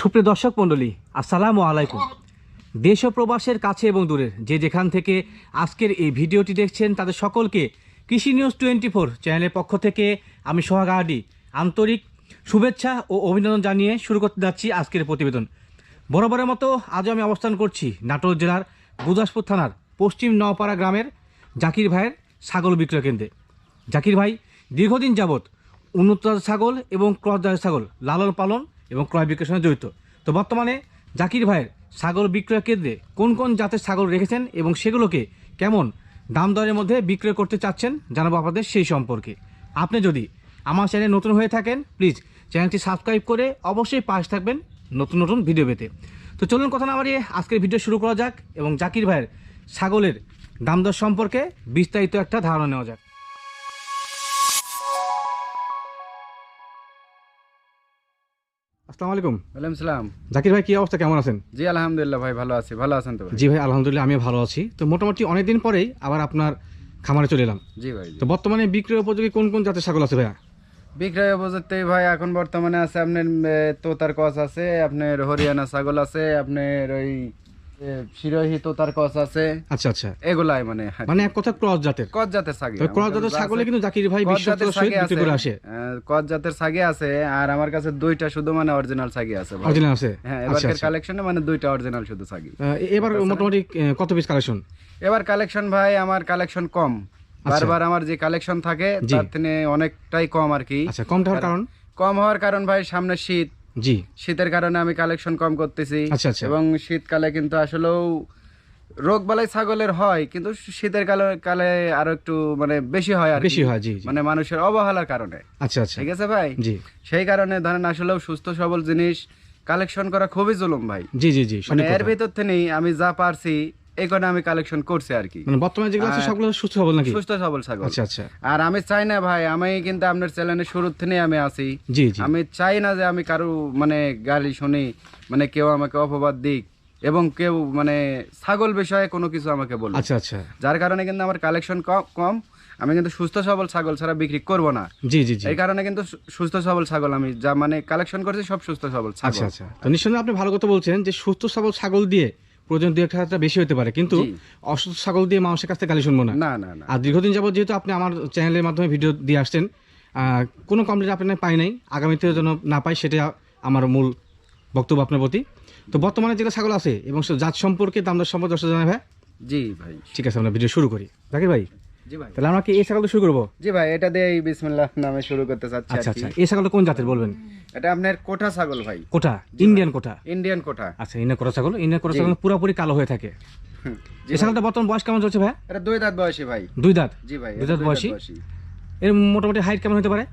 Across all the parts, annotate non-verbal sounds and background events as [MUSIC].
সুপ্রিয় দর্শক মণ্ডলী, আসসালামু আলাইকুম। দেশ ও প্রবাসের কাছে এবং দূরের, যে যেখান থেকে আজকের এই ভিডিওটি দেখছেন, তাদের সকলকে কৃষি নিউজ টোয়েন্টি ফোর চ্যানেলের পক্ষ থেকে আমি সোহাগ আহাডি, আন্তরিক শুভেচ্ছা ও অভিনন্দন জানিয়ে শুরু করতে যাচ্ছি আজকের প্রতিবেদন। বরাবরের মতো আজও আমি অবস্থান করছি নাটোর জেলার গুদাসপুর থানার পশ্চিম নওপাড়া গ্রামের জাকির ভাইয়ের ছাগল বিক্রয় কেন্দ্রে। জাকির ভাই, দীর্ঘদিন যাবৎ উন্নত ছাগল এবং ক্রস ছাগল লালন পালন এবং ক্রয় বিক্রয়ের সঙ্গে জড়িত। তো বর্তমানে জাকির ভাইয়ের ছাগল বিক্রয় কেন্দ্রে কোন কোন জাতের ছাগল রেখেছেন এবং সেগুলোকে কেমন দাম দরের মধ্যে বিক্রয় করতে চাচ্ছেন জানাব আপনাদের সেই সম্পর্কে। আপনি যদি আমার চ্যানেল নতুন হয়ে থাকেন, প্লিজ চ্যানেলটি সাবস্ক্রাইব করে অবশ্যই পাশ থাকবেন নতুন নতুন ভিডিও পেতে। তো চলুন কথা না বাড়িয়ে আজকের ভিডিও শুরু করা যাক এবং জাকির ভাইয়ের ছাগলের দাম দর সম্পর্কে বিস্তারিত একটা ধারণা নেওয়া যাক। আসসালামু আলাইকুম। ওয়ালাইকুম সালাম। জাকির ভাই কি অবস্থা? কেমন আছেন? জি আলহামদুলিল্লাহ ভাই ভালো আছি। ভালো আছেন তো জি ভাই আলহামদুলিল্লাহ আমি ভালো আছি। তো মোটামুটি অনেকদিন পরেই আবার আপনার খামারে চলে এলাম। জি ভাই তো বর্তমানে বিক্রয় উপযোগী কোন কোন জাতের ছাগল আছে ভাইয়া? বিক্রয় উপযুক্ত ভাই এখন বর্তমানে আছে আপনার তোতার কস আছে আপনার হরিয়ানা ছাগল আছে আপনার ওই এ, শিরোহী আছে। আচ্ছা আচ্ছা। এগুলাই মানে মানে এক কথা ক্রস জাতের। কস জাতের ছাগি ক্রস জাতের ছাগলে কিন্তু জাকির ভাই বিশ্বস্ত সহিত বিক্রি করে আসে কস জাতের ছাগি আছে আর আমার কাছে দুইটা শুধু মানে অরিজিনাল ছাগি আছে অরিজিনাল আছে? হ্যাঁ আচ্ছা আচ্ছা। কালেকশনে মানে দুইটা অরিজিনাল শুধু ছাগি। এবার মোটামুটি কত পিস কালেকশন এবার কালেকশন ভাই আমার কালেকশন কম। বারবার আমার যে কালেকশন থাকে আচ্ছা। তার থেকে অনেকটাই কম আর কি। আচ্ছা হওয়ার কারণ? কম হওয়ার কারণ ভাই সামনে শীত জি। শীতের কারণে আমি কালেকশন কম করতেছি। আচ্ছা, আচ্ছা। এবং শীতকালে কিন্তু আসলেও রোগ বালাই ছাগলের হয় কিন্তু শীতের কালে কালে আরও একটু মানে বেশি হয় আর বেশি হয় জি জি। মানে মানুষের অবহেলার কারণে। আচ্ছা আচ্ছা। ঠিক আছে ভাই? জি। সেই কারণে ধরেন আসলেও সুস্থ সবল জিনিস কালেকশন করা খুবই জুলুম ভাই। জি জি জি মানে এর ভিতর থেকেই আমি যা পারছি এই কারণে আমি কালেকশন করছি আর কি। মানে বর্তমানে যেগুলো আছে সবগুলো সুস্থ সবল নাকি? সুস্থ সবল ছাগল। আচ্ছা আচ্ছা। আর আমি চাই না ভাই আমি কিন্তু আপনার চ্যানেলের শুরুর থেকেই আমি আছি। জি জি। আমি চাই না যে আমি কারও মানে গালি শুনি মানে কেউ আমাকে অপবাদ দিক এবং কেউ মানে ছাগল বিষয়ে কোনো কিছু আমাকে বলবে আচ্ছা আচ্ছা। যার কারণে কিন্তু আমার কালেকশন কম। আমি কিন্তু সুস্থ সবল ছাগল ছাড়া বিক্রি করব না। জি জি জি। এই কারণে কিন্তু সুস্থ সবল ছাগল আমি যা মানে কালেকশন করছি সব সুস্থ সবল আচ্ছা ছাগল। আচ্ছা তো নিঃসন্দেহে আপনি ভালো কথা বলছেন যে সুস্থ সবল ছাগল দিয়ে প্রয়োজন দু একটা বেশি হতে পারে। কিন্তু অসুস্থ ছাগল দিয়ে মানুষের কাছ থেকে গালি শুনব না। না না আর দীর্ঘদিন যাবত যেহেতু আপনি আমার চ্যানেলের মাধ্যমে ভিডিও দিয়ে আসছেন কোনো কমপ্লেন আপনার পাই নাই আগামীতে যেন না পাই সেটা আমার মূল বক্তব্য আপনার প্রতি। তো বর্তমানে যেটা ছাগল আছে এবং জাত সম্পর্কে দামদার সম্পর্কে দর্শক জানাই ভাই জি ভাই। ঠিক আছে আমরা ভিডিও শুরু করি। জাকির ভাই। জি ভাই। তাহলে আমরা কি এই শুরু করব? জি ভাই এটা দিয়ে এই বিসমিল্লাহ নামে শুরু করতে চাচ্ছি আচ্ছা আচ্ছা। এই ছাগলটা কোন জাতের বলবেন? এটা আপনার কোঠা ছাগল ভাই। কোটা ইন্ডিয়ান কোটা ইন্ডিয়ান কোঠা। আচ্ছা ইন্ডিয়ান ছাগল। ইন্ডিয়ান ছাগল পুরোপুরি কালো হয়ে থাকে। এই ছাগলটা বর্তমান বয়স কেমন চলছে ভাই? এটা দুই দাঁত বয়সী ভাই। দুই দাঁত? জি ভাই দুই দাঁত বয়সী? এর মোটামুটি হাইট কেমন হতে পারে?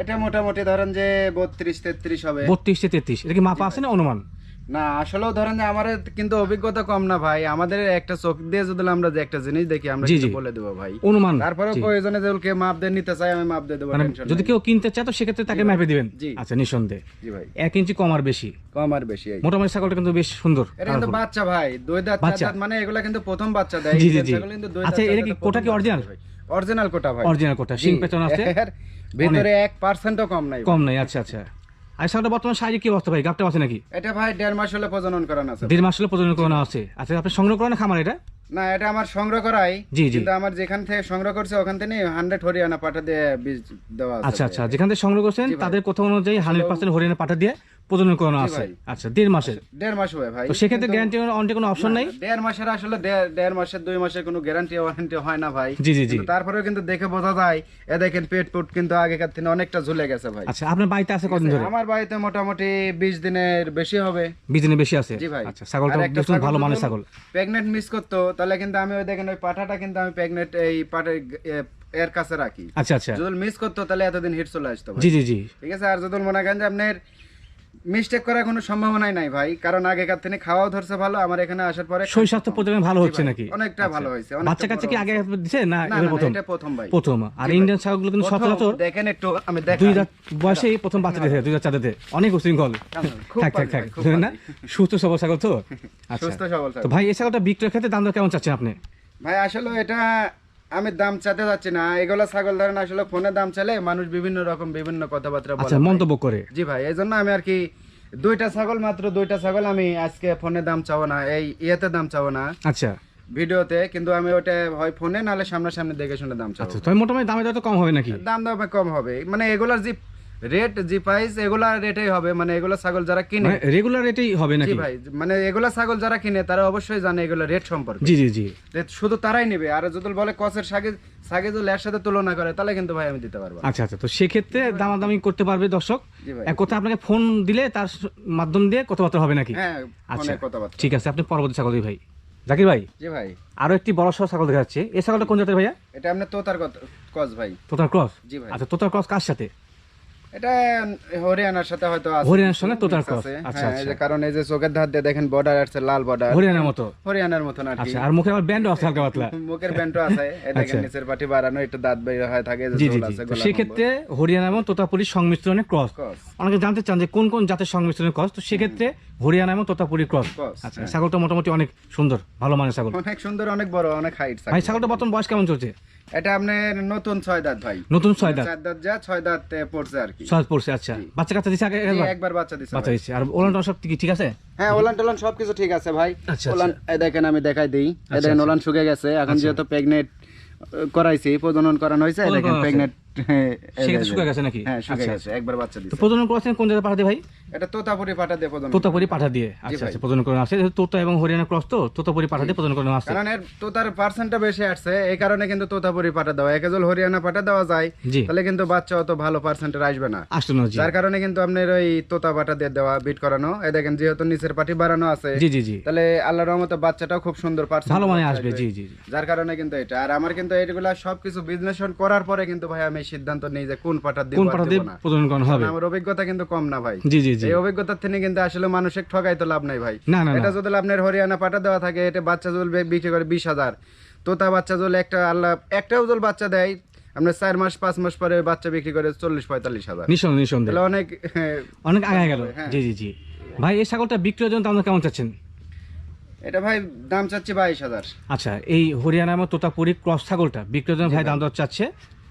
এটা মোটামুটি ধরেন যে বত্রিশ তেত্রিশ হবে। বত্রিশ তেত্রিশ। এটা কি মাপা আছে না অনুমান? না আসলেও ধরেন যে আমার কিন্তু অভিজ্ঞতা কম না ভাই। আমাদের একটা চোখ দিয়ে যদি আমরা যে একটা জিনিস দেখি আমরা কিন্তু বলে দেবো ভাই। অনুমান তারপরে প্রয়োজনে যেগুলো কেউ মাপ দিয়ে নিতে চাই আমি মাপ দিয়ে দেবো মানে tension যদি কেউ কিনতে চায় তো সেক্ষেত্রে তাকে মাপে দিবেন। আচ্ছা নিঃসন্দেহে। জি ভাই। এক ইঞ্চি কম আর বেশি? কম আর বেশি। মোটামুটি ছাগলটা কিন্তু বেশ সুন্দর এটা কিন্তু বাচ্চা ভাই দুই দাঁত চার দাঁত মানে এগুলা কিন্তু প্রথম বাচ্চা দেয়। জি, জি। আচ্ছা, এটা কি কোটা কি original? অরিজিনাল কোটা ভাই। অরিজিনাল কোটা সিং। পেছন আছে? ভিতরে এক পার্সেন্টও কম নাই কম নাই আচ্ছা আচ্ছা। আর ছাগলটা বর্তমান শারীরিক কি অবস্থা ভাই? গাবটা আছে নাকি? এটা ভাই দেড় মাস হলে প্রজনন করানো আছে। দেড় মাস হলে প্রজনন করানো আছে। আচ্ছা আপনি সংগ্রহ করেন খামার এটা? না এটা আমার সংগ্রহ করাই। জি, জি। কিন্তু আমার যেখান থেকে সংগ্রহ করছে ওখান থেকে হান্ড্রেড হরিয়ানা পাঠা দিয়ে বীজ দেওয়া আছে। আচ্ছা আচ্ছা যেখান থেকে সংগ্রহ করছেন তাদের কথা অনুযায়ী হান্ড্রেড পার্সেন্ট হরিয়ানা পাঠা দিয়ে প্রজনন করানো আছে। আচ্ছা দেড় মাসের। দেড় মাস হবে ভাই। তো সেক্ষেত্রে গ্যারান্টি অনটি কোনো অপশন নাই? দেড় মাসের আসলে দেড়- মাসের দুই মাসের কোনো গ্যারান্টি ওয়ারেন্টি হয় না ভাই। জি, জি, জি। তারপরেও কিন্তু দেখে বোঝা যায় এ দেখেন পেট পুট কিন্তু আগেকার থেকে অনেকটা ঝুলে গেছে ভাই। আচ্ছা আপনার বাড়িতে আছে ধরে? আমার বাড়িতে মোটামুটি বিশ দিনের বেশি হবে। বিজনে বেশি আছে? জি ভাই। আচ্ছা ছাগলটা ভালো মানের ছাগল। মিস করতো তাহলে কিন্তু আমি ওই দেখেন ওই পাঠাটা কিন্তু আমি প্রেগনেন্ট এই পাটের এর কাছে রাখি। আচ্ছা আচ্ছা। যদি মিস করতো তাহলে এতদিন হিট চলে আসতো জি জি জি। ঠিক আছে আর যদি মনে করেন যে আপনার মিস্টেক করার কোনো সম্ভাবনাই নাই ভাই। কারণ আগেকার থেকে খাওয়াও ধরছে ভালো আমার এখানে আসার পরে শরীর স্বাস্থ্য প্রজনন ভালো হচ্ছে নাকি? অনেকটা ভালো হয়েছে বাচ্চা বড় কি আগে দিছে? না না, প্রথম? এটা প্রথম ভাই। প্রথম। আর ইন্ডিয়ান ছাগলগুলো কিন্তু সচরাচর দেখেন একটু আমি দেখাই। দুই রাত বয়সেই প্রথম বাচ্চা দিয়েছে দুই রাত চাঁদাতে অনেক উশৃঙ্খল। থাক থাক থাক। না? সুস্থ সবল ছাগল তো? [LAUGHS] আচ্ছা। সুস্থ সবল তো ভাই এই ছাগলটা বিক্রয় ক্ষেত্রে দাম দর কেমন চাচ্ছেন আপনি? ভাই আসলে এটা আমি দাম চাতে যাচ্ছি না। এগুলো ছাগল ধরেন আসলে ফোনে দাম চালে মানুষ বিভিন্ন রকম বিভিন্ন কথাবার্তা বলে আচ্ছা মন্তব্য করে। জি ভাই এই জন্য আমি আর কি দুইটা ছাগল মাত্র দুইটা ছাগল আমি আজকে ফোনে দাম চাবো না এই ইয়েতে দাম চাবো না। আচ্ছা। ভিডিওতে কিন্তু আমি ওটা হয় ফোনে নাহলে সামনাসামনি দেখে শুনে দাম চাচ্ছি আচ্ছা তবে মোটামুটি দামে তো কম হবে নাকি? দাম দাম কম হবে। মানে এগুলার যে রেট জি প্রাইস এগুলা রেটেই হবে। মানে এগুলা ছাগল যারা কিনে। মানে রেগুলার রেটেই হবে জি নাকি? ভাই মানে এগুলা ছাগল যারা কিনে তারা অবশ্যই জানে এগুলা রেট সম্পর্কে। জি জি জি। শুধু তারাই নেবে। আর যদি বলে কসের সাগে সাগে যদি এর সাথে তুলনা করে তাহলে কিন্তু ভাই আমি দিতে পারব। আচ্ছা আচ্ছা। তো সেক্ষেত্রে দামাদামি করতে পারবে দর্শক। এক কথা আপনাকে ফোন দিলে তার মাধ্যম দিয়ে কথাবার্তা হবে নাকি? হ্যাঁ আচ্ছা কথাবার্তা। ঠিক আছে। আপনি পরবর্তী ছাগল ভাই। জাকির ভাই জি ভাই। আরও একটি বড় সড় ছাগল দেখা যাচ্ছে। এই ছাগলটা কোন জাতের ভাইয়া? এটা আপনার তোতার কথা কস ভাই। তোতার ক্রস? জি ভাই। আচ্ছা তোতার ক্রস কার সাথে? এটা হরিয়ানার সাথে হয়তো হরিয়ানার সঙ্গে তোতার mix আচ্ছা, হ্যাঁ, আচ্ছা। কারণ এই যে চোখের ধার দিয়ে দেখেন বর্ডার আছে লাল বর্ডার হরিয়ানার মতো। হরিয়ানার মতন আর আচ্ছা আর মুখে আবার ব্যান্ড আছে হালকা পাতলা। [LAUGHS] মুখের ব্যান্ডও আছে। এই দেখেন আচ্ছা। নিচের পাটি বাড়ানো একটু দাঁত বের হয় থাকে যে জি জি ঝোল জি। আছে তো গলা সেক্ষেত্রে হরিয়ানা এবং তোতাপুরির সংমিশ্রণে ক্রস অনেকে জানতে চান যে কোন কোন জাতের সংমিশ্রণে ক্রস তো সেক্ষেত্রে হরিয়ানা এবং তোতাপুরি ক্রস আচ্ছা হ্যাঁ। ছাগলটা মোটামুটি অনেক সুন্দর ভালো মানের ছাগল। অনেক সুন্দর অনেক বড় অনেক হাইট ভাই ছাগলটা বর্তমান বয়স কেমন চলছে? এটা আপনার নতুন ছয় দাঁত ভাই। নতুন ছয় দাঁত? চার দাঁত যা ছয় দাঁত পড়ছে আর কি। ছয় পড়ছে আচ্ছা। বাচ্চা কাচ্চা দিছে আগে একবার? একবার বাচ্চা দিছে বাচ্চা দিছে। দিচ্ছে আর ওলান টলান সব ঠিক আছে? হ্যাঁ ওলান টোলান সবকিছু ঠিক আছে ভাই। আচ্ছা, ওলান এই দেখেন আমি দেখাই দিই। এই দেখেন ওলান শুকে গেছে। এখন যেহেতু প্রেগনেন্ট করাইছি প্রজনন করানো হয়েছে দেখেন করানো প্রেগনেন্ট শুকিয়ে গেছে নাকি? হ্যাঁ শুকে আচ্ছা, গেছে একবার বাচ্চা তো প্রজনন করেছেন কোন জায়গায় পাঠাতে ভাই? এটা তোতাপুরি পাটা দিয়ে প্রজনন তোতাপুরি পাঠা দিয়ে? আচ্ছা আচ্ছা প্রজনন করে আসে যেহেতু তোতা এবং হরিয়ানা ক্রস তো তোতাপুরি পাঠা দিয়ে প্রজনন করে আসছে। কারণ এর তোতার পার্সেন্টটা বেশি আসছে এই কারণে কিন্তু তোতাপুরি পাটা দেওয়া। একেজল হরিয়ানা পাটা দেওয়া যায় তাহলে কিন্তু বাচ্চা অত ভালো পার্সেন্টের আসবে না। আসলো না যার কারণে কিন্তু আপনার ওই তোতা পাটা দিয়ে দেওয়া বিট করানো। এই দেখেন যেহেতু নিচের পাটি বাড়ানো আছে জি জি জি। তাহলে আল্লাহর রহমতে বাচ্চাটাও খুব সুন্দর পার্সেন্ট ভালো মানে আসবে জি জি। যার কারণে কিন্তু এটা। আর আমার কিন্তু এইগুলা সবকিছু বিশ্লেষণ করার পরে কিন্তু ভাই আমি সিদ্ধান্ত নিই যে কোন পাটা দিব কোন পাঠা দিব দিয়ে প্রজনন করানো হবে? আমার অভিজ্ঞতা কিন্তু কম না ভাই। জি জি জি। এই অভিজ্ঞতার থেকে কিন্তু আসলে মানুষের ঠগাই তো লাভ নাই ভাই। না না এটা যদি আপনার হরিয়ানা পাটা দেওয়া থাকে এটা বাচ্চা জল বিক্রি করে বিশ হাজার। তোতা বাচ্চা জল একটা আল্লাহ একটাও জল বাচ্চা দেয় আপনার চার মাস পাঁচ মাস পরে বাচ্চা বিক্রি করে চল্লিশ পঁয়তাল্লিশ হাজার। নিঃসন্দেহ নিঃসন্দেহ তাহলে অনেক অনেক আগে গেল। হ্যাঁ। জি জি জি। ভাই এই ছাগলটা বিক্রির জন্য দাম কেমন চাচ্ছেন? এটা ভাই দাম চাচ্ছে বাইশ হাজার। আচ্ছা এই হরিয়ানা এবং তোতাপুরি ক্রস ছাগলটা বিক্রির জন্য ভাই দাম দর চাচ্ছে?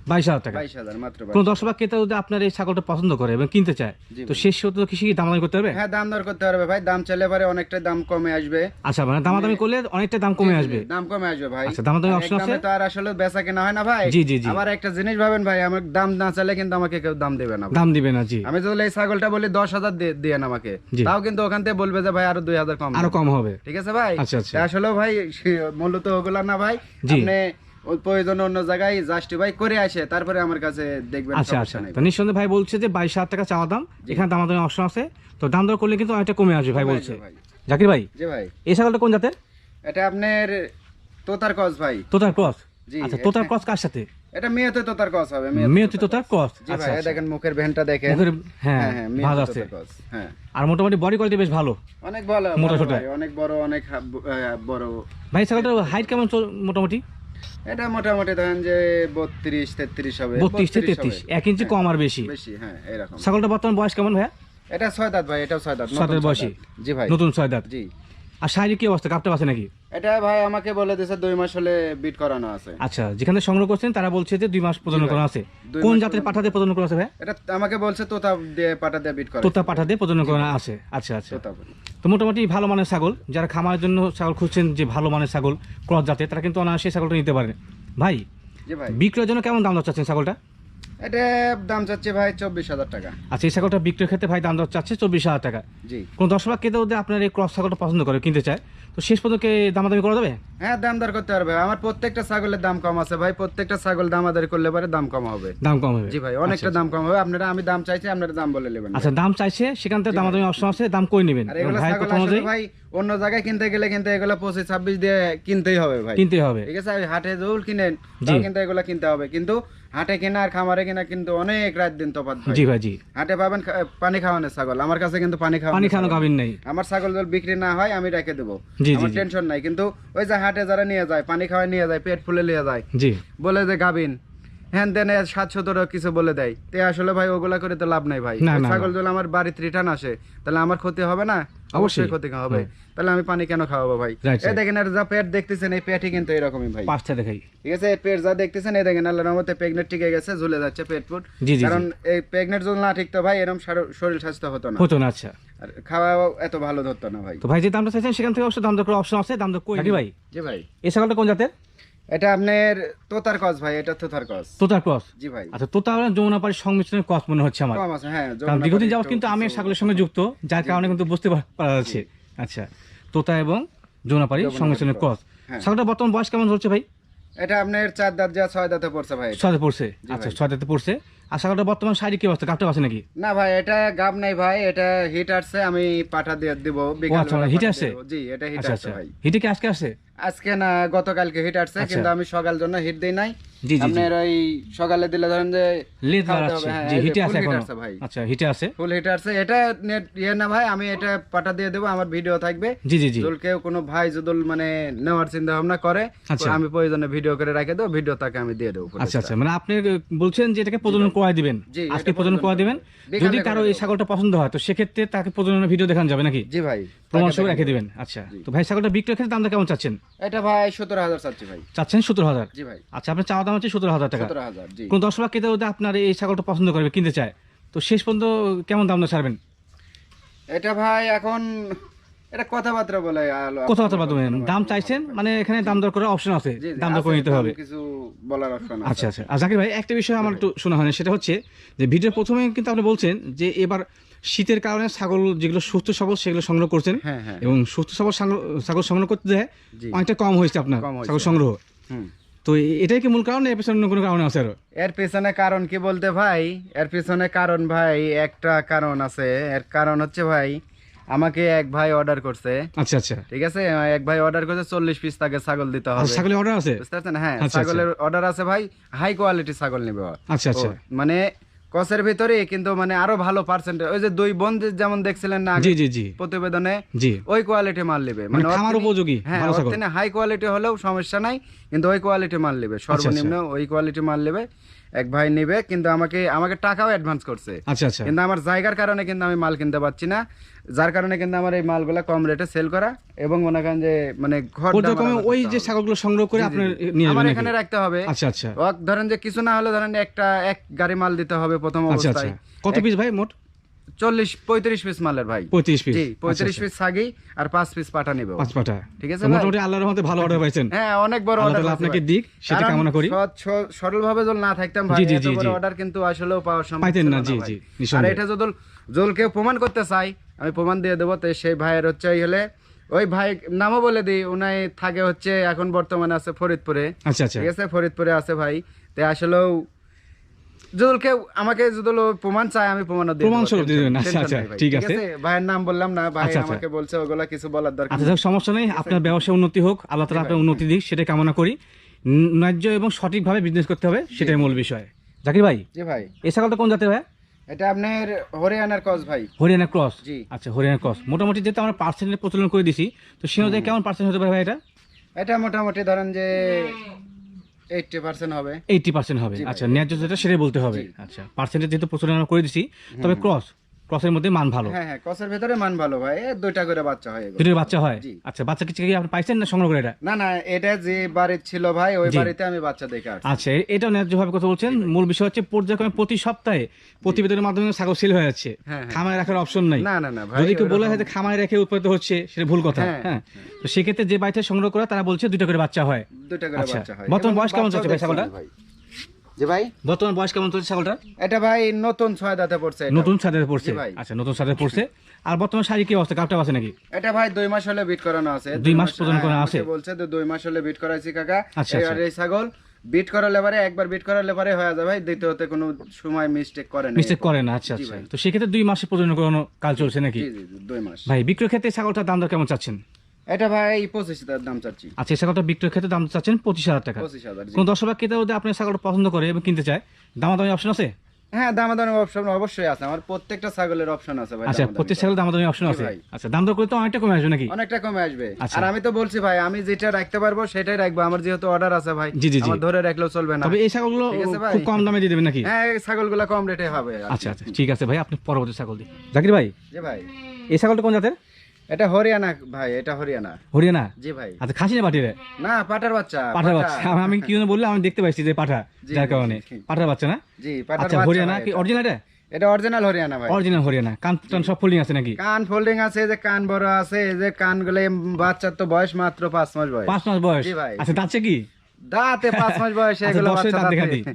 বাইশ হাজার টাকা। মাত্র কোন দর্শক ক্রেতা যদি আপনার এই ছাগলটা পছন্দ করে এবং কিনতে চায় তো শেষ সত্য কৃষি দামাদামি করতে হবে হ্যাঁ দাম দর করতে পারবে ভাই। দাম চাইলে পারে অনেকটা দাম কমে আসবে। আচ্ছা মানে দামাদামি করলে অনেকটা দাম কমে আসবে। দাম কমে আসবে ভাই। আচ্ছা, দামাদামি দামে আছে? তো আর আসলে বেচা কেনা হয় না ভাই। জি, জি, জি। আবার একটা জিনিস ভাবেন ভাই আমার দাম না চাইলে কিন্তু আমাকে কেউ দাম দেবে না দাম দিবে না জি। আমি যদি এই ছাগলটা বলি দশ হাজার দিয়ে আমাকে। তাও কিন্তু ওখান থেকে বলবে যে ভাই আরও দুই হাজার কম আরও কম হবে। ঠিক আছে ভাই? আচ্ছা, আচ্ছা। আসলে ভাই মূলত ওগুলা না ভাই। আপনি প্রয়োজন অন্য জায়গায় জাস্টিফাই করে আসে তারপরে আমার কাছে দেখবেন আচ্ছা আচ্ছা। নেই। তো নিঃসন্দেহে ভাই বলছে যে বাইশ হাজার টাকা চাওয়া দাম এখানে দামাদামি অপশন আছে। তো দাম দর করলে কিন্তু অনেকটা কমে আসবে ভাই বলছে। জাকির ভাই জি ভাই। এই ছাগলটা কোন জাতের? এটা আপনার তোতার কস ভাই। তোতার ক্রস আচ্ছা তোতার ক্রস কার সাথে? এটা মেয়েতে তোতার হবে মেয়তি তোতার ক্রস জি আচ্ছা দেখেন মুখের ভেনটা দেখেন। মুখের হ্যাঁ হ্যাঁ হ্যাঁ ভালো আছে। হ্যাঁ। আর মোটামুটি বডি কোয়ালিটি বেশ ভালো। অনেক ভালো মোটা অনেক বড় অনেক বড়। ভাই ছাগলটার হাইট কেমন মোটামুটি? এটা মোটামুটি ধরেন যে বত্রিশ তেত্রিশ হবে। বত্রিশ তেত্রিশ। এক ইঞ্চি কম আর বেশি। বেশি হ্যাঁ এরকম। ছাগলটা বর্তমান বয়স কেমন ভাইয়া? এটা ছয় দাঁত ভাই এটাও ছয় দাঁত ছয় বয়সী? জি ভাই। নতুন ছয় দাঁত। জি। আর শারীরিক কি অবস্থা? কাপটা আছে নাকি? এটা ভাই আমাকে বলে দিয়েছে দুই মাস হলে বিট করানো আছে। আচ্ছা যেখানে সংগ্রহ করছেন তারা বলছে যে দুই মাস প্রজনন করা আছে। কোন জাতের প্রজনন পাঠাতে প্রজনন করা আছে ভাই এটা আমাকে বলছে তোতা দিয়ে পাটা দিয়ে বিট করে তোতা পাঠাতে প্রজনন করা আছে। আচ্ছা আচ্ছা। তো মোটামুটি ভালো মানের ছাগল। যারা খামারের জন্য ছাগল খুঁজছেন যে ভালো মানের ছাগল ক্রস জাতে তারা কিন্তু অনায়াসে ছাগলটা নিতে পারে ভাই ভাই। বিক্রয়ের জন্য কেমন দাম চাচ্ছেন ছাগলটা? এটা দাম চাচ্ছে ভাই চব্বিশ হাজার টাকা। আচ্ছা এই ছাগলটা ক্ষেত্রে ভাই দাম দর চাচ্ছে চব্বিশ হাজার টাকা। জি। কোন যদি আপনার এই ক্রস ছাগলটা পছন্দ করে কিনতে চায় তো শেষ পর্যন্ত দামাদামি করা যাবে? হ্যাঁ দাম দর করতে পারবে। আমার প্রত্যেকটা ছাগলের দাম কম আছে ভাই। প্রত্যেকটা ছাগল দামাদারি করলে পরে দাম কম হবে। দাম কম হবে। জি ভাই অনেকটা দাম কম হবে। আপনারা আমি দাম চাইছি আপনারা দাম বলে নেবেন আচ্ছা দাম চাইছে সেখান থেকে দামাদামি অপশন আছে দাম কই নেবেন? ভাই অন্য জায়গায় কিনতে গেলে কিন্তু এগুলো পঁচিশ ছাব্বিশ দিয়ে কিনতেই হবে ভাই। কিনতে হবে। ঠিক আছে? হাটে জৌল কিনেন কিন্তু এগুলো কিনতে হবে। কিন্তু হাটে কেনা আর খামারে কেনা কিন্তু অনেক রাত দিন তফাৎ জি ভাই জি। হাটে পাবেন পানি খাওয়ানোর ছাগল। আমার কাছে কিন্তু পানি খাওয়ানো পানি খাওয়ানো গাভিন নাই। আমার ছাগল জল বিক্রি না হয় আমি রেখে দেবো। আমার টেনশন নাই। কিন্তু ওই যে হাটে যারা নিয়ে যায় পানি খাওয়াই নিয়ে যায় পেট ফুলে নিয়ে যায় জি। বলে যে গাবিন হ্যান দেন সাত সতেরো কিছু বলে দেয়। তে আসলে ভাই ওগুলা করে তো লাভ নাই ভাই। ছাগল যদি আমার বাড়িতে রিটার্ন আসে তাহলে আমার ক্ষতি হবে না? অবশ্যই। ক্ষতি হবে। তাহলে আমি পানি কেন খাওয়াবো ভাই? এই দেখেন আর যা পেট দেখতেছেন এই পেটই কিন্তু এরকমই ভাই। পাঁচটা দেখাই। ঠিক আছে? এই পেট যা দেখতেছেন এই দেখেন আল্লাহর রহমতে প্রেগনেন্ট টিকে গেছে ঝুলে যাচ্ছে পেট ফুট কারণ এই প্রেগনেন্ট যদি না ঠিকতো ভাই এরকম শরীর স্বাস্থ্য হতো না। হতো না আচ্ছা। আর খাওয়া এত ভালো ধরতো না ভাই। তো ভাই যে দামটা চাইছেন সেখান থেকে অবশ্যই দাম দর অপশন আছে। দাম দর করে ভাই? জি ভাই। এই ছাগলটা কোন জাতের? এটা আপনার তোতার কস ভাই এটা তোতার কস। তোতার কস? জি ভাই। আচ্ছা তোতা আর যমুনাপাড়ির সংমিশ্রণের কস মনে হচ্ছে আমার। হ্যাঁ কারণ দীর্ঘদিন যাবত কিন্তু আমি সাগরের সঙ্গে যুক্ত যার কারণে কিন্তু বুঝতে পারা যাচ্ছে। আচ্ছা তোতা এবং যমুনাপাড়ি সংমিশ্রণের ক্রস হ্যাঁ। ছাগলটা বর্তমান বয়স কেমন হচ্ছে ভাই? এটা আপনার চার দাঁত যা ছয় দাঁতে পড়ছে ভাই। ছয় পড়ছে? আচ্ছা ছয় দাঁতে পড়ছে। বর্তমান কি অবস্থা? কাপটা আছে নাকি? না ভাই এটা গাব নাই ভাই এটা হিট আসছে আমি পাঠা দিয়ে দিব বিকাল আচ্ছা, হিট আসছে? জি এটা হিট আচ্ছা আসছে আচ্ছা। ভাই। হিটে কি আজকে আসছে? আজকে না গতকালকে হিট আসছে আচ্ছা। কিন্তু আমি সকাল জন্য হিট দেই নাই। জি, জি, জি। আপনার ওই সকালে দিলে ধরেন যে হ্যাঁ, হিটে আছে heat এখনও। আচ্ছা হিটে আছে? ফুল হিট আসছে। এটা নেট ইয়ে না ভাই আমি এটা পাঠা দিয়ে দেবো আমার ভিডিও থাকবে। জি জি জি। কেউ কোনো ভাই যদি মানে নেওয়ার চিন্তা ভাবনা করে আচ্ছা। আমি প্রয়োজনে ভিডিও করে রেখে দেবো ভিডিও তাকে আমি দিয়ে দেবো। আচ্ছা আচ্ছা। মানে আপনি বলছেন যে এটাকে প্রজনন করাই দিবেন। আজকে প্রজনন করাই দিবেন। যদি কারও এই ছাগলটা পছন্দ হয় তো সেক্ষেত্রে তাকে প্রজননের ভিডিও দেখানো যাবে নাকি? জি ভাই প্রমাণ সহ রেখে দিবেন। আচ্ছা তো ভাই ছাগলটা বিক্রয় ক্ষেত্রে দামটা কেমন চাচ্ছেন? এটা ভাই সতেরো হাজার চাচ্ছি ভাই। চাচ্ছেন সতেরো হাজার? জি ভাই। আচ্ছা আপনার চাওয়া দাম হচ্ছে সতেরো হাজার টাকা। সতেরো হাজার জি। কোন দর্শক কেটে যদি আপনার এই ছাগলটা পছন্দ করবে কিনতে চায় তো শেষ পর্যন্ত কেমন দাম ছাড়বেন? এটা ভাই এখন এটা কথাবার্তা বলে আলো- কথাবার্তার মাধ্যমে দাম চাইছেন মানে এখানে দাম দর করার অপশন আছে। জি, জি, দাম দর করে নিতে হবে। কিছু বলার অপশন আচ্ছা আচ্ছা। আর জাকির ভাই একটা বিষয় আমার একটু শোনা হয়নি সেটা হচ্ছে যে ভিডিওর প্রথমে কিন্তু আপনি বলছেন যে এবার শীতের কারণে ছাগল যেগুলো সুস্থ সবল সেগুলো সংগ্রহ করছেন। হ্যাঁ হ্যাঁ। এবং সুস্থ সবল সংগ্রহ- ছাগল সংগ্রহ করতে দেয় অনেকটা কম হয়েছে আপনার ছাগল সংগ্রহ। তো এটাই কি মূল কারণ এর পেছনে অন্য কোনো কারণ আছে আরও? এর পিছনে কারণ কি বলতে ভাই? এর পিছনে কারণ ভাই একটা কারণ আছে। এর কারণ হচ্ছে ভাই আমাকে এক ভাই অর্ডার করছে। আচ্ছা আচ্ছা। ঠিক আছে? এক ভাই অর্ডার করছে চল্লিশ পিস তাকে ছাগল দিতে হবে। ছাগলের অর্ডার আছে? বুঝতে পারছেন? হ্যাঁ আচ্ছা, ছাগলের অর্ডার আছে ভাই। হাই কোয়ালিটি ছাগল নিবে। আচ্ছা আচ্ছা। মানে কসের ভিতরে কিন্তু মানে আরও ভালো পার্সেন্ট ওই যে দুই বোন যে যেমন দেখছিলেন না জি জি জি। প্রতিবেদনে জি। ওই কোয়ালিটি মাল নেবে। মানে ওর খামার উপযোগী হ্যাঁ হাই কোয়ালিটি হলেও সমস্যা নাই কিন্তু ওই কোয়ালিটি মাল নেবে। সর্বনিম্ন ওই কোয়ালিটি মাল নেবে। এক ভাই নেবে কিন্তু আমাকে আমাকে টাকাও অ্যাডভান্স করছে। আচ্ছা আচ্ছা। কিন্তু আমার জায়গার কারণে কিন্তু আমি মাল কিনতে পারছি না। যার কারণে কিন্তু আমার এই মালগুলা কম রেটে সেল করা এবং মনে করেন যে মানে ঘর ওই যে। ছাগলগুলো সংগ্রহ করে আপনার নিয়ে আমার এখানে রাখতে হবে। আচ্ছা আচ্ছা। ধরেন যে কিছু না হলে ধরেন একটা এক গাড়ি মাল দিতে হবে প্রথম আচ্ছা অবস্থায়। আচ্ছা কত পিস ভাই মোট? চল্লিশ পঁয়ত্রিশ পিস মালের ভাই। পঁয়ত্রিশ পিস পঁয়ত্রিশ পিস ছাগি আর পাঁচ পিস পাঠা নিবে। পাঁচ পাটা। ঠিক আছে মোটামুটি আল্লাহর রহমতে ভালো অর্ডার পাইছেন। হ্যাঁ অনেক বড় অর্ডার আপনাকে দিক সেটা কামনা করি। সরল ভাবে যদি না থাকতাম ভাই জি, জি, এত বড় অর্ডার কিন্তু আসলেও পাওয়ার সম্ভব পাইতেন না, না জি, জি, আর এটা যদি জল কেউ প্রমাণ করতে চাই আমি প্রমাণ দিয়ে দেবো। তো সেই ভাইয়ের হচ্ছে হলে ওই ভাই নামও বলে দিই উনাই থাকে হচ্ছে এখন বর্তমানে আছে ফরিদপুরে। আচ্ছা আচ্ছা। ঠিক আছে ফরিদপুরে আছে ভাই। তো আসলেও যদি কেউ আমাকে যদি প্রমাণ চায় আমি প্রমাণ দিয়ে প্রমাণ স্বরূপ দিয়ে দেবেন, আচ্ছা, আচ্ছা, ঠিক আছে। ভাইয়ের নাম বললাম না ভাই আচ্ছা, আচ্ছা। আমাকে বলছে ওগুলা কিছু বলার দরকার আচ্ছা সমস্যা নেই। আপনার ব্যবসায় উন্নতি হোক আল্লাহ তালা আপনার উন্নতি দিক সেটাই কামনা করি। ন্যায্য এবং সঠিকভাবে বিজনেস করতে হবে সেটাই মূল বিষয়। জাকির ভাই জি ভাই। এই ছাগলটা কোন জাতের ভাই? এটা আপনার হরিয়ানার কস ভাই। হরিয়ানা ক্রস? জি। আচ্ছা হরিয়ানা ক্রস। মোটামুটি যেহেতু আমরা পার্সেন্টের প্রচলন করে দিছি তো সে অনুযায়ী কেমন পার্সেন্ট হতে পারে ভাই এটা? এটা মোটামুটি ধরেন যে এইটটি পার্সেন্ট হবে। এইটটি পার্সেন্ট হবে। আচ্ছা ন্যায্য যেটা সেটাই বলতে হবে। আচ্ছা পার্সেন্টেজ যেহেতু প্রচলন আমরা করে দিছি তবে ক্রস ক্রসের মধ্যে মান ভালো? হ্যাঁ হ্যাঁ কসের ভেতরে মান ভালো ভাই। দুইটা করে বাচ্চা হয়। দুটোর বাচ্চা হয়? আচ্ছা বাচ্চা কিছু কি আপনি পাইছেন না সংগ্রহ করে এটা? না না এটা যে বাড়ির ছিল ভাই ওই বাড়িতে আমি বাচ্চা দেখে আসছি। আচ্ছা এ- এটাও ন্যায্যভাবে কথা বলছেন মূল বিষয় হচ্ছে পর্যায়ক্রমে প্রতি সপ্তাহে প্রতিবেদনের মাধ্যমে ছাগল সেল হয়ে যাচ্ছে। হ্যাঁ, হ্যাঁ। খামায় রাখার অপশন নাই। না না না ভাই যদি কেউ বলে হয় যে খামায় রেখে উৎপাদিত হচ্ছে সেটা ভুল কথা। হ্যাঁ, হ্যাঁ। তো সেক্ষেত্রে যে বাড়িতে সংগ্রহ করে তারা বলছে দুটো করে বাচ্চা হয়। দুইটা করে আচ্ছা, বাচ্চা হয়। বর্তমান বয়স কেমন চলছে ভাই ছাগলটা? জি ভাই। বর্তমান বয়স কেমন চলছে ছাগলটা? এটা ভাই নতুন ছয় দাঁতে পড়ছে। নতুন পড়ছে? আচ্ছা নতুন পড়ছে। আর বর্তমান শাড়ি কি অবস্থা? কাপটা আছে নাকি? এটা ভাই দুই মাস হলে বিট করানো আছে। দুই মাস প্রদান করা আছে? বলছে তো দুই মাস হলে বিট করাইছি কাকা। আচ্ছা, এই ছাগল বিট করালে পারে একবার বিট করালে পারে হয়ে যাবে ভাই দ্বিতীয়তে কোনো সময় মিস্টেক করে না মিস্টেক করে না আচ্ছা আচ্ছা। তো সেক্ষেত্রে দুই মাসে প্রজনন করানো কাজ চলছে নাকি? দুই মাস। ভাই বিক্রয় ক্ষেত্রে ছাগলটার দাম দর কেমন চাচ্ছেন? এটা ভাই পঁচিশ হাজার দাম চাচ্ছি। আচ্ছা এই ছাগলটা ক্ষেত্রে দাম চাচ্ছেন পঁচিশ হাজার টাকা। পঁচিশ হাজার ক্রেতা যদি ছাগলটা পছন্দ করে এবং কিনতে চায় দামাদামি অপশন আছে? হ্যাঁ দামাদামি অপশন অবশ্যই আছে। আমার প্রত্যেকটা ছাগলের অপশন আছে ভাই আচ্ছা প্রত্যেক করার। ছাগল দাম দামি অপশন আছে আচ্ছা দাম দর করলে তো অনেকটা কমে আসবে নাকি? অনেকটা কমে আসবে। আচ্ছা। আর আমি তো বলছি ভাই আমি যেটা রাখতে পারব সেটাই রাখব। আমার যেহেতু অর্ডার আছে ভাই জি, জি। আমার ধরে রাখলেও চলবে না। তবে এই ছাগলগুলো। খুব কম দামে দিয়ে দেবেন নাকি? হ্যাঁ এই ছাগলগুলো কম রেটে হবে আচ্ছা আচ্ছা ঠিক আছে ভাই আপনি পরবর্তী ছাগল দিন। জাকির ভাই জি ভাই। এই ছাগলটা কোন জাতের? এটা হরিয়ানা ভাই এটা হরিয়ানা। হরিয়ানা? জি ভাই। আচ্ছা খাসি না না পাটার বাচ্চা পাঠার বাচ্চা। আমি- কি জন্য বললাম? আমি দেখতে পাইছি যে পাঠা যার কারণে। জি। পাঠার বাচ্চা না? জি পাটার আচ্ছা হরিয়ানা কি অরিজিনাল এটা? এটা অরিজিনাল হরিয়ানা ভাই। অরিজিনাল হরিয়ানা। কান টান সব ফোল্ডিং আছে নাকি? কান ফোল্ডিং আছে যে কান বড় আছে যে কানগুলো বাচ্চার তো বয়স মাত্র পাঁচ মাস বয়স। পাঁচ মাস বয়স? জি ভাই। আচ্ছা দাঁতছে কি? দাঁতে পাঁচ মাস বয়স আচ্ছা, এগুলো দশের বাচ্চা দাঁত দাঁতে।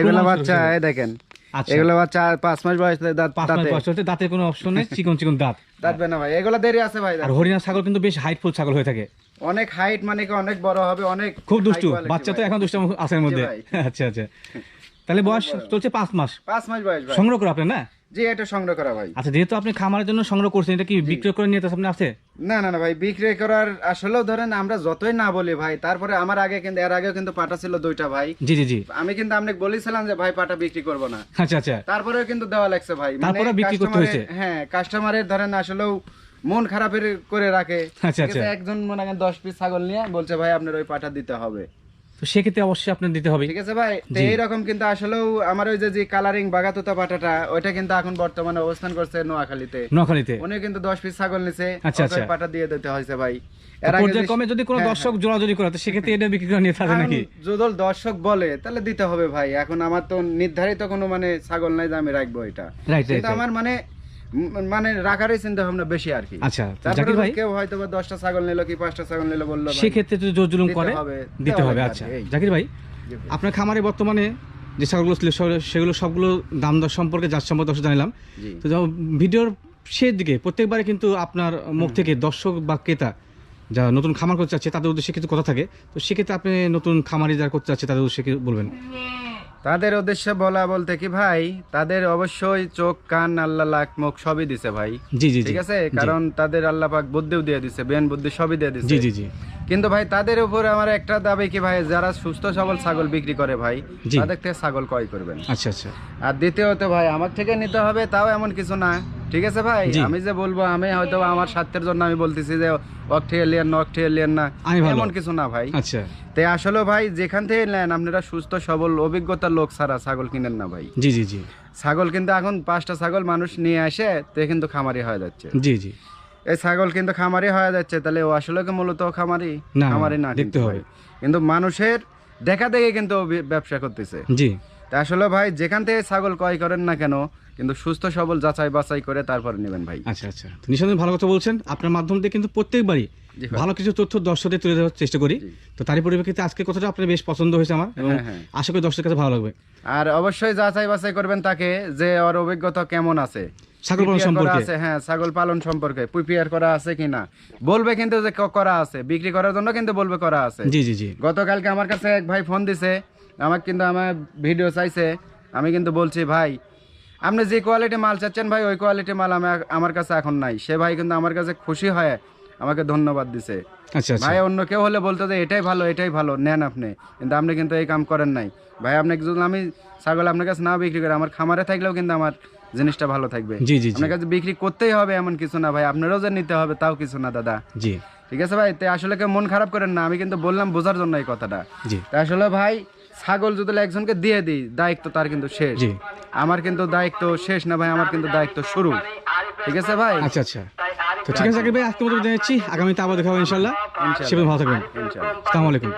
এগুলো বাচ্চা এই দেখেন। আচ্ছা। এগুলো বাচ্চা পাঁচ মাস বয়স দাঁত পাঁচ মাস বয়স দাঁতের কোনো অপশন নেই চিকন চিকন দাঁত। দাঁতবে না ভাই এগুলো দেরি আছে ভাই আর হরিয়ানা ছাগল কিন্তু বেশ হাইটফুল ছাগল হয়ে থাকে। অনেক হাইট মানে কি অনেক বড় হবে অনেক খুব দুষ্টু বাচ্চা তো এখন দুষ্টু আছে মধ্যে। আচ্ছা আচ্ছা। [LAUGHS] তাহলে বয়স চলছে পাঁচ মাস। পাঁচ মাস বয়স ভাই। সংগ্রহ করে আপনি না? জি এটা সংগ্রহ করা ভাই। আচ্ছা যেহেতু আপনি খামারের জন্য সংগ্রহ করছেন এটা কি বিক্রয় করে নিয়ে আপনি আছে? না না না ভাই বিক্রি করার আসলেও ধরেন আমরা যতই না বলি ভাই তারপরে আমার আগে কিন্তু এর আগেও কিন্তু পাটা ছিল দুইটা ভাই। জি জি জি। আমি কিন্তু আপনাকে বলেছিলাম যে ভাই পাটা বিক্রি করব না। আচ্ছা আচ্ছা। তারপরেও কিন্তু দেওয়া লাগছে ভাই। তারপরে বিক্রি করতে হয়েছে? হ্যাঁ কাস্টমারের ধরেন আসলেও মন খারাপের করে রাখে। আচ্ছা, আচ্ছা। একজন মনে করেন দশ পিস ছাগল নিয়ে বলছে ভাই আপনার ওই পাটা দিতে হবে। তো সেক্ষেত্রে অবশ্যই আপনার দিতে হবে। ঠিক আছে ভাই এইরকম কিন্তু আসলেও আমার ওই যে যে কালারিং বাগাতুতা পাটাটা ওইটা কিন্তু এখন বর্তমানে অবস্থান করছে নোয়াখালীতে। নোয়াখালীতে? উনি কিন্তু দশ পিস ছাগল নিছে আচ্ছা, আচ্ছা। পাটা দিয়ে দিতে হয়েছে ভাই। পর্যায়ক্রমে যদি কোনো হ্যাঁ, দর্শক জোড়াজোড়ি করে তো সেক্ষেত্রে এটা বিক্রি করে নিয়ে থাকে নাকি? যদি দর্শক বলে তাহলে দিতে হবে ভাই। এখন আমার তো নির্ধারিত কোনো মানে ছাগল নাই যে আমি রাখব এটা। রাইট কিন্তু আমার মানে মানে রাখারই চিন্তা ভাবনা বেশি আর কি। আচ্ছা তো জাকির ভাই? কেউ হয়তো বা দশটা ছাগল নিলো কি পাঁচটা ছাগল নিলো বলল সেক্ষেত্রে যদি জোর জুলুম করে দিতে হবে আচ্ছা। জাকির ভাই আপনার খামারে বর্তমানে যে ছাগলগুলো ছিল সেগুলো- সেগুলো সবগুলো দাম দর সম্পর্কে যার সম্পর্কে দর্শক জানিলাম। তো ভিডিওর শেষ দিকে প্রত্যেকবারে কিন্তু আপনার মুখ থেকে দর্শক বা ক্রেতা যারা নতুন খামার করতে চাচ্ছে তাদের উদ্দেশ্যে কিছু কথা থাকে। তো সেক্ষেত্রে আপনি নতুন খামারি যারা করতে চাচ্ছে তাদের উদ্দেশ্যে বলবেন? তাদের উদ্দেশ্যে বলা বলতে কি ভাই তাদের অবশ্যই চোখ কান আল্লাহ লাখ মুখ সবই দিছে ভাই। জি জি ঠিক আছে? কারণ তাদের আল্লাহ পাক বুদ্ধিও দিয়ে দিছে বেন বুদ্ধি সবই দিয়ে দিছে। জি জি জি। কিন্তু ভাই তাদের উপর আমার একটা দাবি কি ভাই যারা সুস্থ সবল ছাগল বিক্রি করে ভাই তাদের থেকে ছাগল ক্রয় করবেন। আচ্ছা আচ্ছা। আর দ্বিতীয়ত ভাই আমার থেকে নিতে হবে তাও এমন কিছু না। ঠিক আছে ভাই? আমি যে বলব আমি হয়তো আমার স্বার্থের জন্য আমি বলতেছি যে অকটিয়ালিয়ান না। অকটিয়ালিয়ান না এমন কিছু না ভাই। আচ্ছা। তে আসলে ভাই যেখান থেকে নেন আপনারা সুস্থ সবল অভিজ্ঞতার লোক ছাড়া ছাগল কিনেন না ভাই। জি জি জি। ছাগল কিন্তু এখন পাঁচটা ছাগল মানুষ নিয়ে আসে তে কিন্তু খামারি হয়ে যাচ্ছে। জি জি। এই ছাগল কিন্তু খামারি হয়ে যাচ্ছে তাহলে ও আসলে কি মূলত খামারি? খামারি না দেখতে কিন্তু হবে। কিন্তু মানুষের দেখা দেখে কিন্তু ব্যবসা করতেছে। জি। তা আসলে ভাই যেখান থেকে ছাগল ক্রয় করেন না কেন কিন্তু সুস্থ সবল যাচাই বাছাই করে তারপরে নেবেন ভাই। আচ্ছা আচ্ছা। নিঃসন্দেহে ভালো কথা বলছেন। আপনার মাধ্যম দিয়ে কিন্তু প্রত্যেকবারই ভালো কিছু তথ্য দর্শকদের তুলে দেওয়ার চেষ্টা করি। তো তারই পরিপ্রেক্ষিতে আজকে কথাটা আপনার বেশ পছন্দ হয়েছে আমার এবং হ্যাঁ, হ্যাঁ। আশা করি দর্শকের কাছে ভালো লাগবে। আর অবশ্যই যাচাই বাছাই করবেন তাকে যে ওর অভিজ্ঞতা কেমন আছে। ছাগল পালন সম্পর্কে। আছে হ্যাঁ ছাগল পালন সম্পর্কে। প্রিপেয়ার করা আছে কিনা বলবে কিন্তু যে করা আছে। বিক্রি করার জন্য কিন্তু বলবে করা আছে। জি জি জি। গতকালকে আমার কাছে এক ভাই ফোন দিছে আমাকে কিন্তু আমার ভিডিও চাইছে। আমি কিন্তু বলছি ভাই আপনি যে কোয়ালিটি মাল চাচ্ছেন ভাই ওই কোয়ালিটি মাল আমি আমার কাছে এখন নাই। সে ভাই কিন্তু আমার কাছে খুশি হয় আমাকে ধন্যবাদ দিছে। আচ্ছা আচ্ছা। ভাই অন্য কেউ হলে বলতো যে এটাই ভালো এটাই ভালো নেন আপনি। কিন্তু আপনি কিন্তু এই কাম করেন নাই। ভাই আপনাকে যদি আমি ছাগল আপনার কাছে না বিক্রি করে আমার খামারে থাকলেও কিন্তু আমার জিনিসটা ভালো থাকবে। জি জি জি। আপনার কাছে বিক্রি করতেই হবে এমন কিছু না ভাই আপনারও যে নিতে হবে তাও কিছু না দাদা। জি। ঠিক আছে ভাই? তাই আসলে কেউ মন খারাপ করেন না আমি কিন্তু বললাম বোঝার জন্য এই কথাটা। জি। আসলে ভাই ছাগল যদি একজনকে দিয়ে দিই দায়িত্ব তার কিন্তু শেষ। জি। আমার কিন্তু দায়িত্ব শেষ না ভাই আমার কিন্তু দায়িত্ব শুরু। ঠিক আছে ভাই? আচ্ছা আচ্ছা। তো ঠিক আছে ভাই আজকে মতো জানাচ্ছি আগামীতে আবার দেখা হবে ইনশাল্লাহ। সে ভালো থাকবেন। ইনশাআল্লাহ। আসসালামু আলাইকুম।